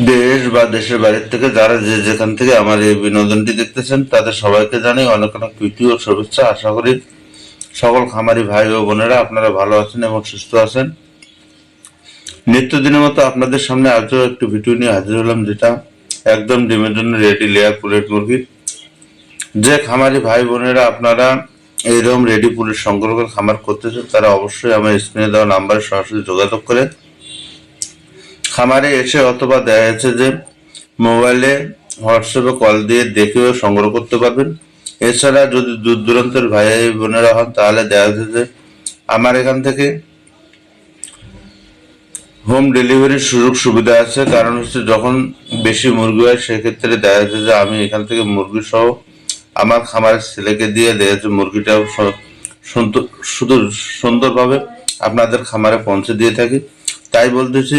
দেশ বা দেশের বাইরের থেকে যারা যে যেখান থেকে আমার এই বিনোদনটি দেখতেছেন, তাদের সবাইকে জানাই অনেক অনেক প্রীতি ও শুভেচ্ছা। আশা করি সকল খামারি ভাই ও বোনেরা আপনারা ভালো আছেন এবং সুস্থ আছেন। নিত্যদিনের মতো আপনাদের সামনে আজও একটি ভিডিও নিয়ে হাজির হলাম, যেটা একদম ডিমের জন্য রেডি লেয়ার পুলেট মুরগির যে খামারি ভাই বোনেরা আপনারা এইরকম রেডি পুলেট সংগ্রহ করে খামার করতেছেন, তারা অবশ্যই আমার স্ক্রিনে দেওয়া নাম্বারে সরাসরি যোগাযোগ করে খামারে এসে অথবা দেখা যাচ্ছে যে মোবাইলে হোয়াটসঅ্যাপে কল দিয়ে দেখেও সংগ্রহ করতে পারবেন। এছাড়া যদি দূর দূরান্তের ভাই বোনেরা হন, তাহলে দেখা যাচ্ছে যে আমার এখান থেকে হোম ডেলিভারির সুযোগ সুবিধা আছে। কারণ হচ্ছে যখন বেশি মুরগি হয়, সেক্ষেত্রে দেখা যাচ্ছে যে আমি এখান থেকে মুরগি সহ আমার খামারের ছেলেকে দিয়ে দেখা যাচ্ছে মুরগিটাও শুধু সুন্দরভাবে আপনাদের খামারে পৌঁছে দিয়ে থাকি। তাই বলতেছি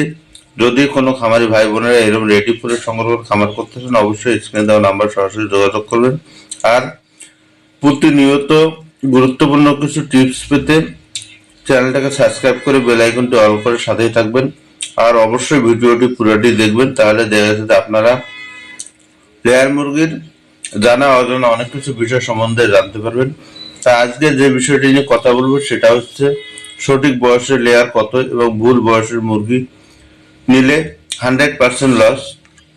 যদি কোনো খামারি ভাই বোনেরা এরকম রেডি করে সংগ্রহ খামার চান, অবশ্যই স্ক্রিনে দেওয়া নাম্বার সরাসরি যোগাযোগ করবেন। আর প্রতিনিয়ত গুরুত্বপূর্ণ কিছু টিপস পেতে চ্যানেলটাকে সাবস্ক্রাইব করে বেল আইকনটি অল করে সাথেই থাকবেন। আর অবশ্যই ভিডিওটি পুরোটি দেখবেন, তাহলে দেখা যাচ্ছে আপনারা লেয়ার মুরগির জানা অজানা অনেক কিছু বিষয় সম্বন্ধে জানতে পারবেন। তা আজকে যে বিষয়টি নিয়ে কথা বলব, সেটা হচ্ছে সঠিক বয়সের লেয়ার কত এবং ভুল বয়সের মুরগি নিলে হান্ড্রেড পার্সেন্ট লস।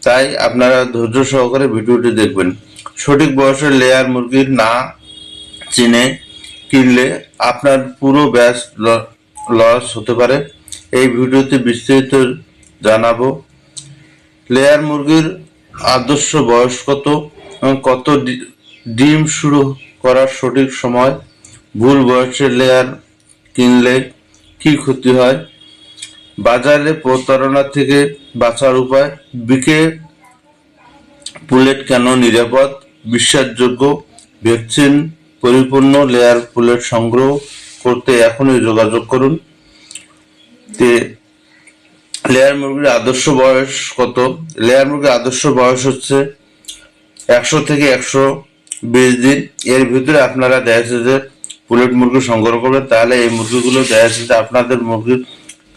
তাই আপনারা ধৈর্য সহকারে ভিডিওটি দেখবেন। সঠিক বয়সের লেয়ার মুরগির না চিনে কিনলে আপনার পুরো ব্যাস লস হতে পারে। এই ভিডিওতে বিস্তারিত জানাব। লেয়ার মুরগির আদর্শ বয়স কত? কত ডিম শুরু করার সঠিক সময়? ভুল বয়সের লেয়ার কিনলে কি ক্ষতি হয়? বাজারে প্রতারণা থেকে বাঁচার উপায়, বিকে পুলেট কেন নিরাপদ, বিশ্বাসযোগ্য, ভ্যাকসিন পরিপূর্ণ লেয়ার পুলেট সংগ্রহ করতে এখনই যোগাযোগ করুন। তে, লেয়ার মুরগির আদর্শ বয়স কত? লেয়ার মুরগির আদর্শ বয়স হচ্ছে একশো থেকে একশো বিশ দিন। এর ভিতরে আপনারা দেখা যাচ্ছে যে পুলেট মুরগি সংগ্রহ করবেন, তাহলে এই মুরগিগুলো দেখা যাচ্ছে যে আপনাদের মুরগির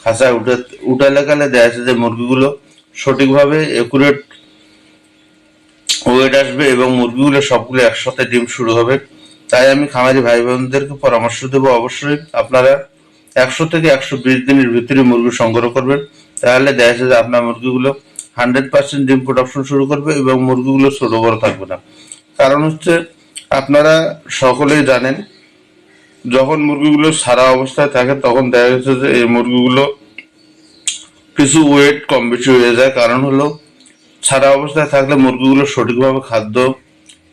খাঁচায় উঠে উঠালে গেলে দেখা যাচ্ছে যে মুরগিগুলো সঠিকভাবে একুরেট ওয়েট আসবে এবং মুরগিগুলো সবগুলো একসাথে ডিম শুরু হবে। তাই আমি খামারি ভাই বোনদেরকে পরামর্শ দেবো অবশ্যই আপনারা একশো থেকে একশো বিশ দিনের ভিতরে মুরগি সংগ্রহ করবেন। তাহলে দেখা যাচ্ছে যে আপনার মুরগিগুলো হান্ড্রেড পার্সেন্ট ডিম প্রোডাকশন শুরু করবে এবং মুরগিগুলো ছোট বড় থাকবে না। কারণ হচ্ছে আপনারা সকলেই জানেন যখন মুরগিগুলো সারা অবস্থায় থাকে, তখন দেখা যাচ্ছে যে এই মুরগিগুলো কিছু ওয়েট কম বেশি হয়ে যায়। কারণ হলো, সারা অবস্থায় থাকলে মুরগিগুলো সঠিকভাবে খাদ্য,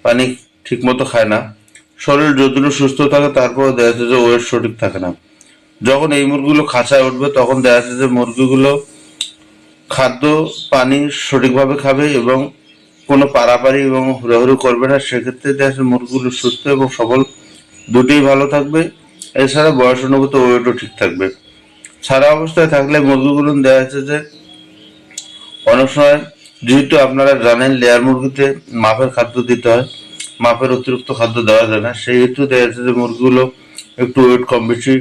পানি ঠিকমতো খায় না। শরীর যতটুকু সুস্থ থাকে, তারপর দেখা যাচ্ছে যে ওয়েট সঠিক থাকে না। যখন এই মুরগিগুলো খাঁচায় উঠবে, তখন দেখা যাচ্ছে যে মুরগিগুলো খাদ্য, পানি সঠিকভাবে খাবে এবং কোনো পারাপারি এবং হুড়াহুড়ি করবে না। সেক্ষেত্রে দেখা যাচ্ছে মুরগিগুলো সুস্থ এবং সবল দুটোই ভালো থাকবে। এছাড়া বয়স অনুভূত ওয়েটও ঠিক থাকবে। সারা অবস্থায় থাকলে মুরগিগুলো দেখা যাচ্ছে যে, অনেক সময় যেহেতু আপনারা জানেন লেয়ার মুরগিতে মাপের খাদ্য দিতে হয়, মাপের অতিরিক্ত খাদ্য দেওয়া যায় না। সেই হেতু দেখা যাচ্ছে যে, মুরগিগুলো একটু ওয়েট কম বেশি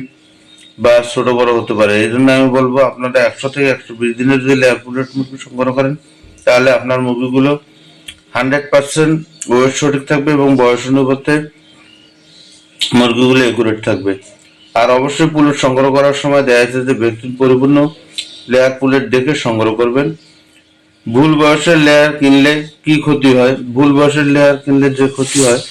বা ছোট বড় হতে পারে। এই জন্য আমি বলব আপনারা একশো থেকে একশো বিশ দিনের যদি লেয়ার পুলেট মুরগি সংগ্রহ করেন, তাহলে আপনার মুরগিগুলো হান্ড্রেড পার্সেন্ট ওয়েট সঠিক থাকবে এবং বয়স অনুপাতে মুরগিগুলো একুরেট থাকবে। আর অবশ্যই পুলেট সংগ্রহ করার সময় দেখা যাচ্ছে যে ব্যক্তি পরিপূর্ণ লেয়ার পুলেট দেখে সংগ্রহ করবেন। ভুল বয়সের লেয়ার কিনলে কি ক্ষতি হয়? ভুল বয়সের লেয়ার কিনলে যে ক্ষতি হয়